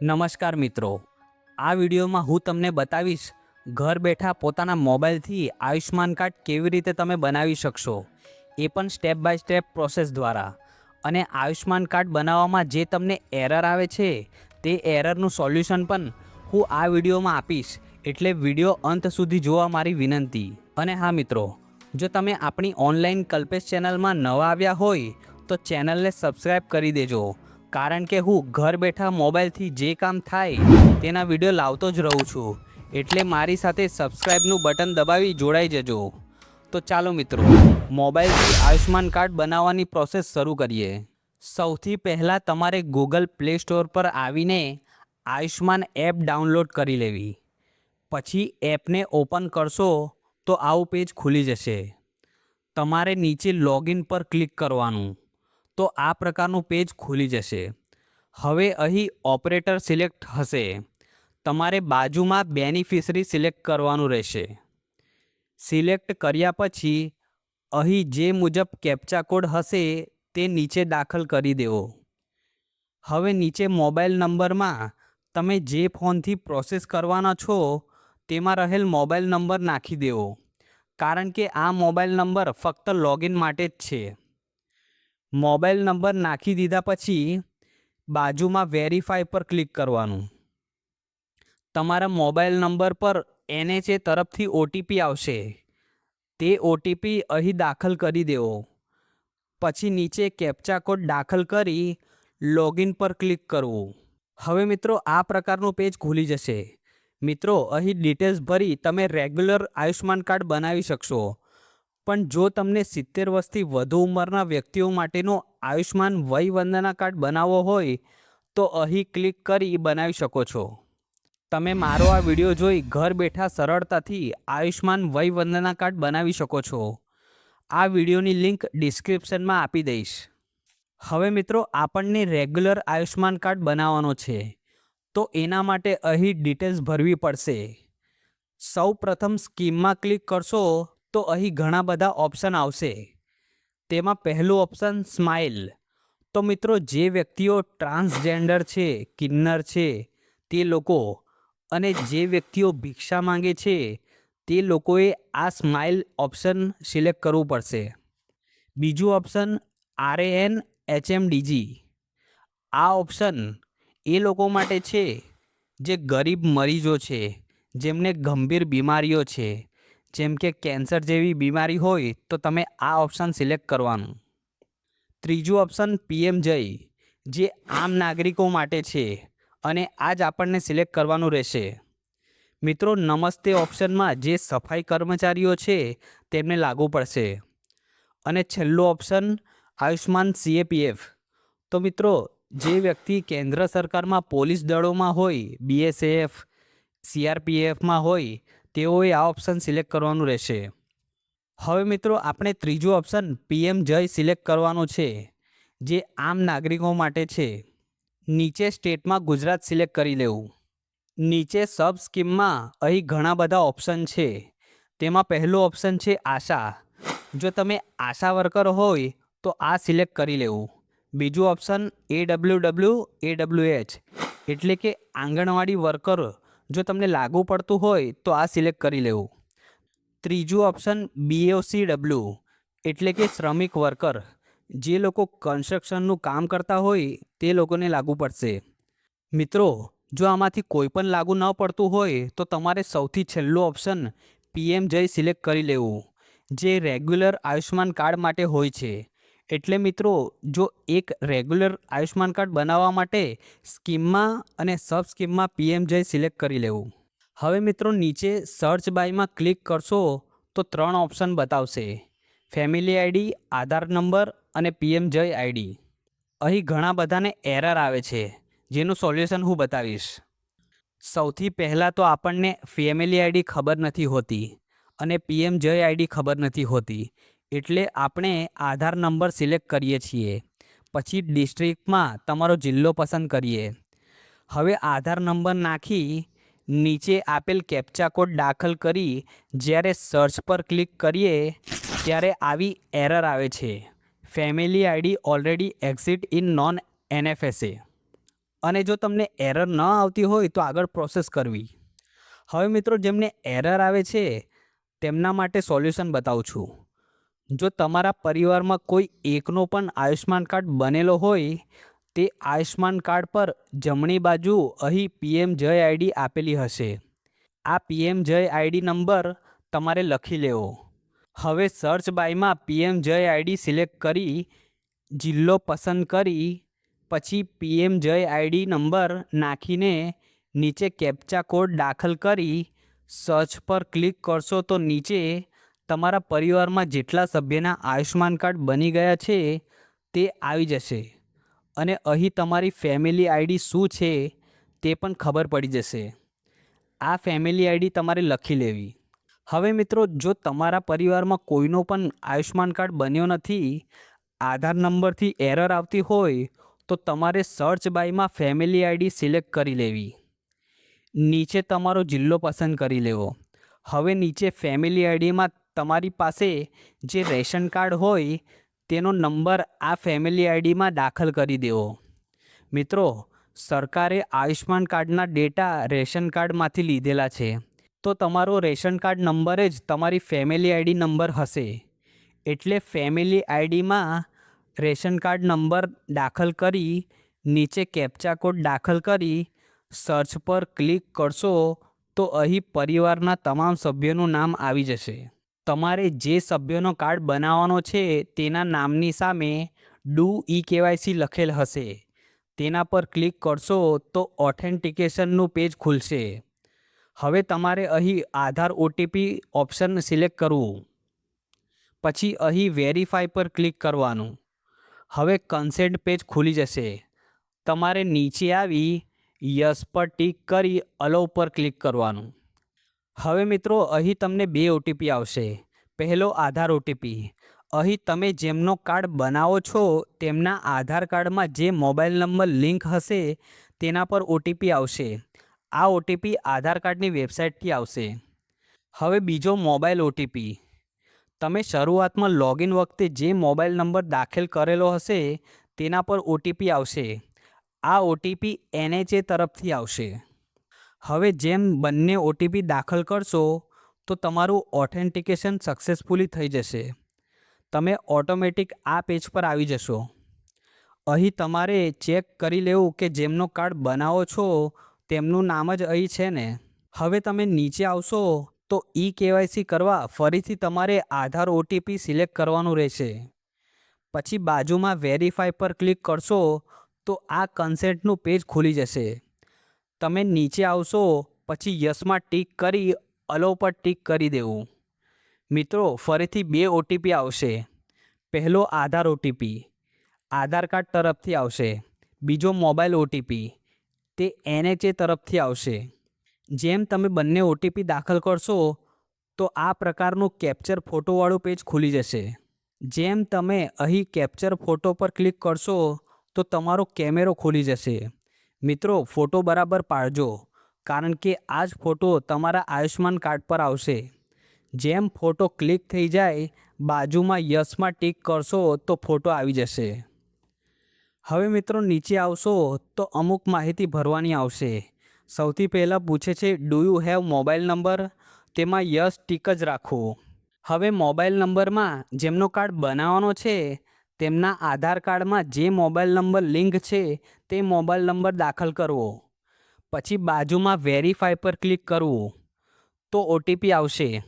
નમસ્કાર મિત્રો. આ વિડીયોમાં હું તમને બતાવીશ ઘર બેઠા પોતાના મોબાઈલથી આયુષ્માન કાર્ડ કેવી રીતે તમે બનાવી શકશો. એ પણ સ્ટેપ બાય સ્ટેપ પ્રોસેસ દ્વારા. અને આયુષ્માન કાર્ડ બનાવવામાં જે તમને એરર આવે છે, તે એરરનું સોલ્યુશન પણ હું આ વિડીયોમાં આપીશ. એટલે વીડિયો અંત સુધી જોવા મારી વિનંતી. અને હા મિત્રો, જો તમે આપણી ઓનલાઈન કલ્પેશ ચેનલમાં નવા આવ્યા હોય, તો ચેનલને સબસ્ક્રાઈબ કરી દેજો. કારણ કે હું ઘર બેઠા મોબાઈલથી જે કામ થાય તેના વીડિયો લાવતો જ રહું છું. એટલે મારી સાથે સબસ્ક્રાઈબનું બટન દબાવી જોડાઈ જજો. તો ચાલો મિત્રો, મોબાઈલથી આયુષ્માન કાર્ડ બનાવવાની પ્રોસેસ શરૂ કરીએ. સૌથી પહેલાં તમારે ગૂગલ પ્લે સ્ટોર પર આવીને આયુષ્માન એપ ડાઉનલોડ કરી લેવી. પછી એપને ઓપન કરશો તો આવું પેજ ખુલી જશે. તમારે નીચે લોગિન પર ક્લિક કરવાનું. તો આ પ્રકારનું પેજ ખુલી જશે. હવે અહીં ઓપરેટર સિલેક્ટ હશે. તમારે બાજુમાં બેનિફિશરી સિલેક્ટ કરવાનું રહેશે. સિલેક્ટ કર્યા પછી અહીં જે મુજબ કેપ્ચા કોડ હશે તે નીચે દાખલ કરી દેવો. હવે નીચે મોબાઈલ નંબરમાં તમે જે ફોનથી પ્રોસેસ કરવાના છો તેમાં રહેલ મોબાઈલ નંબર નાખી દેવો. કારણ કે આ મોબાઈલ નંબર ફક્ત લોગિન માટે જ છે. મોબાઈલ નંબર નાખી દીધા પછી બાજુમાં વેરીફાઈ પર ક્લિક કરવાનું. તમારા મોબાઈલ નંબર પર એનએચએ તરફથી ઓટીપી આવશે. તે ઓટીપી અહીં દાખલ કરી દેવો. પછી નીચે કેપ્ચા કોડ દાખલ કરી લોગિન પર ક્લિક કરવું. હવે મિત્રો, આ પ્રકારનું પેજ ખુલી જશે. મિત્રો, અહીં ડિટેલ્સ ભરી તમે રેગ્યુલર આયુષ્માન કાર્ડ બનાવી શકશો. પણ જો તમને સિત્તેર વર્ષથી વધુ ઉંમરના વ્યક્તિઓ માટેનો આયુષ્માન વય વંદના કાર્ડ બનાવવો હોય, તો અહીં ક્લિક કરી બનાવી શકો છો. તમે મારો આ વીડિયો જોઈ ઘર બેઠા સરળતાથી આયુષ્માન વય વંદના કાર્ડ બનાવી શકો છો. આ વિડીયોની લિંક ડિસ્ક્રિપ્શનમાં આપી દઈશ. હવે મિત્રો, આપણને રેગ્યુલર આયુષ્માન કાર્ડ બનાવવાનો છે, તો એના માટે અહીં ડિટેલ્સ ભરવી પડશે. સૌ પ્રથમ સ્કીમમાં ક્લિક કરશો તો અહીં ઘણા બધા ઓપ્શન આવશે. તેમાં પહેલું ઓપ્શન સ્માઇલ તો મિત્રો, જે વ્યક્તિઓ ટ્રાન્સજેન્ડર છે, કિન્નર છે, તે લોકો અને જે વ્યક્તિઓ ભિક્ષા માંગે છે, તે લોકોએ આ સ્માઇલ ઓપ્શન સિલેક્ટ કરવું પડશે. બીજું ઓપ્શન આર એન એચએમડીજી આ ઓપ્શન એ લોકો માટે છે જે ગરીબ મરીજો છે, જેમને ગંભીર બીમારીઓ છે. જેમ કે કેન્સર જેવી બીમારી હોય તો તમે આ ઓપ્શન સિલેક્ટ કરવાનું. ત્રીજું ઓપ્શન પીએમ જય, જે આમ નાગરિકો માટે છે અને આ જ આપણને સિલેક્ટ કરવાનું રહેશે. મિત્રો, નમસ્તે ઓપ્શનમાં જે સફાઈ કર્મચારીઓ છે તેમને લાગુ પડશે. અને છેલ્લું ઓપ્શન આયુષ્માન સીએપીએફ. તો મિત્રો, જે વ્યક્તિ કેન્દ્ર સરકારમાં પોલીસ દળોમાં હોય, બીએસએફ, સીઆરપીએફમાં હોય તેઓએ આ ઓપ્શન સિલેક્ટ કરવાનું રહેશે. હવે મિત્રો, આપણે ત્રીજું ઓપ્શન પીએમ જય સિલેક્ટ કરવાનું છે, જે આમ નાગરિકો માટે છે. નીચે સ્ટેટમાં ગુજરાત સિલેક્ટ કરી લેવું. નીચે સબ સ્કીમમાં અહીં ઘણા બધા ઓપ્શન છે. તેમાં પહેલું ઓપ્શન છે આશા. જો તમે આશા વર્કર હોય, તો આ સિલેક્ટ કરી લેવું. બીજું option A W W A W H એટલે કે આંગણવાડી વર્કર જો તમને લાગુ પડતું હોય તો આ સિલેક્ટ કરી લેવું. ત્રીજું ઓપ્શન બીઓસી ડબલ્યુ એટલે કે શ્રમિક વર્કર. જે લોકો કન્સ્ટ્રક્શનનું કામ કરતા હોય તે લોકોને લાગુ પડશે. મિત્રો, જો આમાંથી કોઈ પણ લાગુ ન પડતું હોય તો તમારે સૌથી છેલ્લું ઓપ્શન પીએમ જય સિલેક્ટ કરી લેવું, જે રેગ્યુલર આયુષ્યમાન કાર્ડ માટે હોય છે. એટલે મિત્રો, જો એક રેગ્યુલર આયુષ્માન કાર્ડ બનાવવા માટે સ્કીમમાં અને સબ સ્કીમમાં પીએમ જય સિલેક્ટ કરી લેવું. હવે મિત્રો, નીચે સર્ચ બાયમાં ક્લિક કરશો તો ત્રણ ઓપ્શન બતાવશે. ફેમિલી આઈડી, આધાર નંબર અને પીએમ જય આઈડી. અહીં ઘણા બધાને એરર આવે છે, જેનું સોલ્યુશન હું બતાવીશ. સૌથી પહેલાં તો આપણને ફેમિલી આઈડી ખબર નથી હોતી અને પીએમ જય આઈડી ખબર નથી હોતી. એટલે આપણે આધાર નંબર સિલેક્ટ કરીએ છીએ. પછી ડિસ્ટ્રિક્ટમાં તમારો જિલ્લો પસંદ કરીએ. હવે આધાર નંબર નાખી નીચે આપેલ કેપ્ચા કોડ દાખલ કરી જ્યારે સર્ચ પર ક્લિક કરીએ ત્યારે આવી એરર આવે છે. Family ID already exist in non NFSA અને જો તમને એરર ન આવતી હોય તો આગળ પ્રોસેસ કરવી. હવે મિત્રો જેમને એરર આવે છે તેમના માટે સોલ્યુશન બતાવું છું. જો તમારા પરિવારમાં કોઈ એકનો પણ આયુષ્માન કાર્ડ બનેલો હોય, તે આયુષ્માન કાર્ડ પર જમણી બાજુ અહીં પીએમ જય આઈડી આપેલી હશે. આ પીએમ જય આઈડી નંબર તમારે લખી લેવો. હવે સર્ચ બાયમાં પીએમ જય આઈડી સિલેક્ટ કરી, જિલ્લો પસંદ કરી, પછી પીએમ જય આઈડી નંબર નાખીને નીચે કેપ્ચા કોડ દાખલ કરી, સર્ચ પર ક્લિક કરશો તો નીચે તમારા પરિવારમાં જેટલા સભ્યના આયુષ્માન કાર્ડ બની ગયા છે, તે આવી જશે. અને અહીં તમારી ફેમિલી આઈડી શું છે, તે પણ ખબર પડી જશે. આ ફેમિલી આઈડી તમારે લખી લેવી. હવે મિત્રો, જો તમારા પરિવારમાં કોઈનો પણ આયુષ્માન કાર્ડ બન્યો નથી, આધાર નંબરથી એરર આવતી હોય, તો તમારે સર્ચ બાયમાં ફેમિલી આઈડી સિલેક્ટ કરી લેવી. નીચે તમારો જિલ્લો પસંદ કરી લેવો. હવે નીચે ફેમિલી આઈડીમાં તમારી પાસે જે રેશન કાર્ડ હોય, તેનો નંબર આ ફેમિલી આઈડીમાં દાખલ કરી દેવો. મિત્રો, સરકારે આયુષ્માન કાર્ડના ડેટા રેશન કાર્ડમાંથી લીધેલા છે. તો તમારો રેશન કાર્ડ નંબર જ તમારી ફેમિલી આઈડી નંબર હશે. એટલે ફેમિલી આઈડીમાં રેશન કાર્ડ નંબર દાખલ કરી, નીચે કેપ્ચા કોડ દાખલ કરી, સર્ચ પર ક્લિક કરશો, તો અહીં પરિવારના તમામ સભ્યોનું નામ આવી જશે. તમારે જે સભ્યનો કાર્ડ બનાવવાનો છે, તેના નામની સામે ડુ ઈ કેવાયસી લખેલ હશે. તેના પર ક્લિક કરશો તો ઓથેન્ટિકેશનનું પેજ ખુલશે. હવે તમારે અહીં આધાર ઓટીપી ઓપ્શન સિલેક્ટ કરવું. પછી અહીં વેરીફાઈ પર ક્લિક કરવાનું. હવે કન્સેન્ટ પેજ ખુલી જશે. તમારે નીચે આવી યસ પર ટીક કરી અલો પર ક્લિક કરવાનું. હવે મિત્રો, અહીં તમને બે ઓટીપી આવશે. પહેલો આધાર ઓટીપી અહીં તમે જેમનો કાર્ડ બનાવો છો, તેમના આધાર કાર્ડમાં જે મોબાઈલ નંબર લિંક હશે, તેના પર ઓટીપી આવશે. આ ઓટીપી આધાર કાર્ડની વેબસાઇટથી આવશે. હવે બીજો મોબાઈલ ઓટીપી તમે શરૂઆતમાં લોગિન વખતે જે મોબાઈલ નંબર દાખલ કરેલો હશે, તેના પર ઓટીપી આવશે. આ ઓટીપી એનએચએ તરફથી આવશે. હવે જેમ બંને ઓટીપી દાખલ કરશો, તો તમારું ઓથેન્ટિકેશન સક્સેસફુલી થઈ જશે. તમે ઓટોમેટિક આ પેજ પર આવી જશો. અહીં તમારે ચેક કરી લેવું કે જેમનો કાર્ડ બનાવો છો, તેમનું નામ જ અહીં છે ને. હવે તમે નીચે આવશો, તો ઈ કેવાયસી કરવા ફરીથી તમારે આધાર ઓટીપી સિલેક્ટ કરવાનું રહેશે. પછી બાજુમાં વેરીફાઈ પર ક્લિક કરશો, તો આ કન્સેન્ટનું પેજ ખુલી જશે. તમે નીચે આવશો, પછી યસમાં ટીક કરી, અલો પર ટીક કરી દેવું. મિત્રો, ફરીથી બે ઓટીપી આવશે. પહેલો આધાર ઓટીપી આધાર કાર્ડ તરફથી આવશે. બીજો મોબાઈલ ઓટીપી તે એનએચએ તરફથી આવશે. જેમ તમે બંને ઓટીપી દાખલ કરશો, તો આ પ્રકારનું કેપ્ચર ફોટોવાળું પેજ ખુલી જશે. જેમ તમે અહીં કેપ્ચર ફોટો પર ક્લિક કરશો, તો તમારો કેમેરો ખુલી જશે. મિત્રો, ફોટો બરાબર પાડજો, કારણ કે આ જ ફોટો તમારા આયુષ્માન કાર્ડ પર આવશે. જેમ ફોટો ક્લિક થઈ જાય, બાજુમાં યસમાં ટીક કરશો, તો ફોટો આવી જશે. હવે મિત્રો, નીચે આવશો, તો અમુક માહિતી ભરવાની આવશે. સૌથી પહેલાં પૂછે છે do you have mobile number તેમાં યસ ટીક જ રાખો. હવે મોબાઈલ નંબરમાં જેમનો કાર્ડ બનાવવાનો છે તેમના આધાર કાર્ડમાં જે મોબાઈલ નંબર લિંક છે, તે મોબાઈલ નંબર દાખલ કરવો. પછી બાજુમાં વેરીફાઈ પર ક્લિક કરવું. તો ઓટીપી આવશે.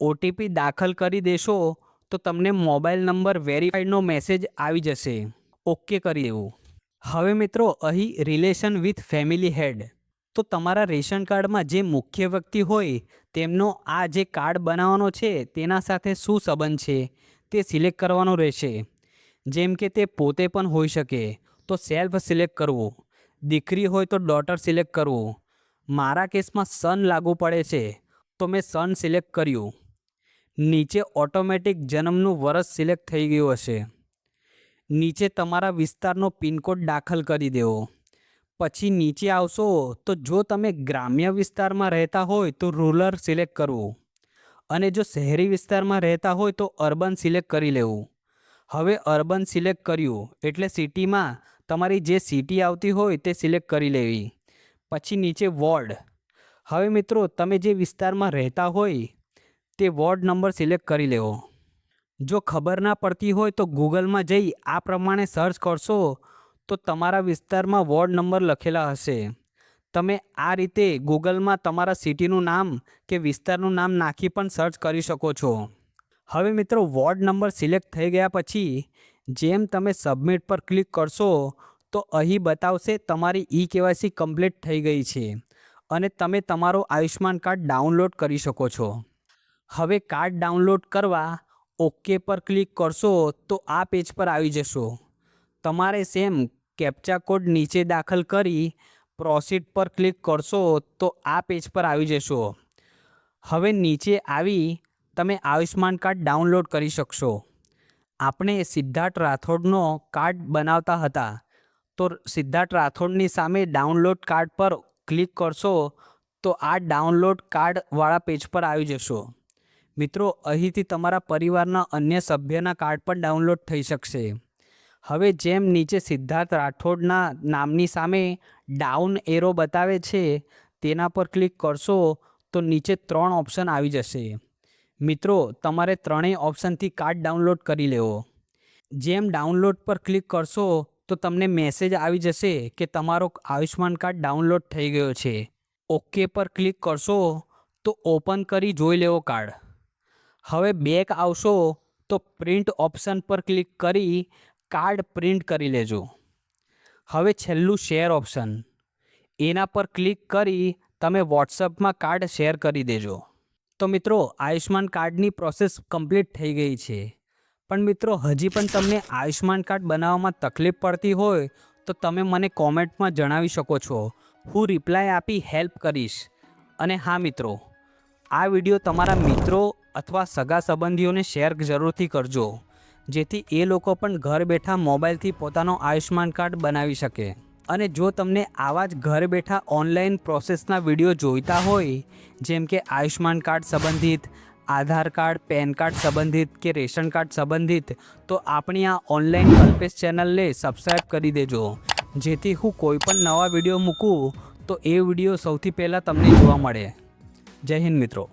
ઓટીપી દાખલ કરી દેશો, તો તમને મોબાઈલ નંબર વેરીફાઈડનો મેસેજ આવી જશે. ઓકે કરી દેવું. હવે મિત્રો, અહીં રિલેશન વિથ ફેમિલી હેડ. તો તમારા રેશન કાર્ડમાં જે મુખ્ય વ્યક્તિ હોય, તેમનો આ જે કાર્ડ બનાવવાનો છે, તેના સાથે શું સંબંધ છે, તે સિલેક્ટ કરવાનો રહેશે. જેમ કે તે પોતે પણ હોઈ શકે, તો સેલ્ફ સિલેક્ટ કરવું. દીકરી હોય તો ડોટર સિલેક્ટ કરવું. મારા કેસમાં સન લાગુ પડે છે, તો મેં સન સિલેક્ટ કર્યું. નીચે ઓટોમેટિક જન્મનું વરસ સિલેક્ટ થઈ ગયું હશે. નીચે તમારા વિસ્તારનો પિનકોડ દાખલ કરી દેવો. પછી નીચે આવશો, તો જો તમે ગ્રામ્ય વિસ્તારમાં રહેતા હોય, તો રૂરલ સિલેક્ટ કરવું. અને જો શહેરી વિસ્તારમાં રહેતા હોય, તો અર્બન સિલેક્ટ કરી લેવું. હવે અર્બન સિલેક્ટ કર્યું એટલે સિટીમાં તમારી જે સિટી આવતી હોય તે સિલેક્ટ કરી લેવી. પછી નીચે વોર્ડ. હવે મિત્રો, તમે જે વિસ્તારમાં રહેતા હોય તે વોર્ડ નંબર સિલેક્ટ કરી લેવો. જો ખબર ના પડતી હોય તો ગૂગલમાં જઈ આ પ્રમાણે સર્ચ કરશો તો તમારા વિસ્તારમાં વોર્ડ નંબર લખેલા હશે. તમે આ રીતે ગૂગલમાં તમારા સિટીનું નામ કે વિસ્તારનું નામ નાખી પણ સર્ચ કરી શકો છો. હવે મિત્રો વોર્ડ નંબર સિલેક્ટ થઈ ગયા પછી, જેમ તમે સબમિટ પર ક્લિક કરશો, તો અહીં બતાવશે તમારી ઈ કેવાયસી કમ્પ્લીટ થઈ ગઈ છે અને તમે તમારો આયુષ્માન કાર્ડ ડાઉનલોડ કરી શકો છો. હવે કાર્ડ ડાઉનલોડ કરવા ઓકે પર ક્લિક કરશો, તો આ પેજ પર આવી જશો. તમારે સેમ કેપ્ચા કોડ નીચે દાખલ કરી પ્રોસીડ પર ક્લિક કરશો, તો આ પેજ પર આવી જશો. હવે નીચે આવી તમે આયુષ્માન કાર્ડ ડાઉનલોડ કરી શકશો. આપણે સિદ્ધાર્થ રાઠોડનો કાર્ડ બનાવતા હતા. તો સિદ્ધાર્થ રાઠોડની સામે ડાઉનલોડ કાર્ડ પર ક્લિક કરશો, તો આ ડાઉનલોડ કાર્ડવાળા પેજ પર આવી જશો. મિત્રો, અહીંથી તમારા પરિવારના અન્ય સભ્યના કાર્ડ પણ ડાઉનલોડ થઈ શકશે. હવે જેમ નીચે સિદ્ધાર્થ રાઠોડના નામની સામે ડાઉન એરો બતાવે છે, તેના પર ક્લિક કરશો, તો નીચે ત્રણ ઓપ્શન આવી જશે. મિત્રો, તમારે ત્રણેય ઓપ્શનથી કાર્ડ ડાઉનલોડ કરી લેવો. જેમ ડાઉનલોડ પર ક્લિક કરશો, તો તમને મેસેજ આવી જશે કે તમારો આયુષ્માન કાર્ડ ડાઉનલોડ થઈ ગયો છે. ઓકે પર ક્લિક કરશો, તો ઓપન કરી જોઈ લેવો કાર્ડ. હવે બેક આવશો, તો પ્રિન્ટ ઓપ્શન પર ક્લિક કરી કાર્ડ પ્રિન્ટ કરી લેજો. હવે છેલ્લું શેર ઓપ્શન. એના પર ક્લિક કરી તમે વોટ્સઅપમાં કાર્ડ શેર કરી દેજો. તો મિત્રો આયુષ્માન કાર્ડની પ્રોસેસ કમ્પ્લીટ થઈ ગઈ છે. પણ મિત્રો, હજી પણ તમને આયુષ્માન કાર્ડ બનાવવામાં તકલીફ પડતી હોય, તો તમે મને કોમેન્ટમાં જણાવી શકો છો. હું રિપ્લાય આપી હેલ્પ કરીશ. અને હા મિત્રો, આ વીડિયો તમારા મિત્રો અથવા સગા સંબંધીઓને શેર જરૂરથી કરજો, જેથી એ લોકો પણ ઘર બેઠા મોબાઈલથી પોતાનો આયુષ્માન કાર્ડ બનાવી શકે. અને જો તમને આવા જ ઘર બેઠા ઓનલાઈન પ્રોસેસના વીડિયો જોઈતા હોય, જેમ કે આયુષ્માન કાર્ડ સંબંધિત, આધાર કાર્ડ પેન કાર્ડ સંબંધિત કે રેશન કાર્ડ સંબંધિત, તો આપણી આ ઓનલાઈન કલ્પેશ ચેનલને સબસ્ક્રાઈબ કરી દેજો. જેથી હું કોઈ પણ નવા વીડિયો મૂકું, તો એ વીડિયો સૌથી પહેલાં તમને જોવા મળે. જય હિન્દ મિત્રો.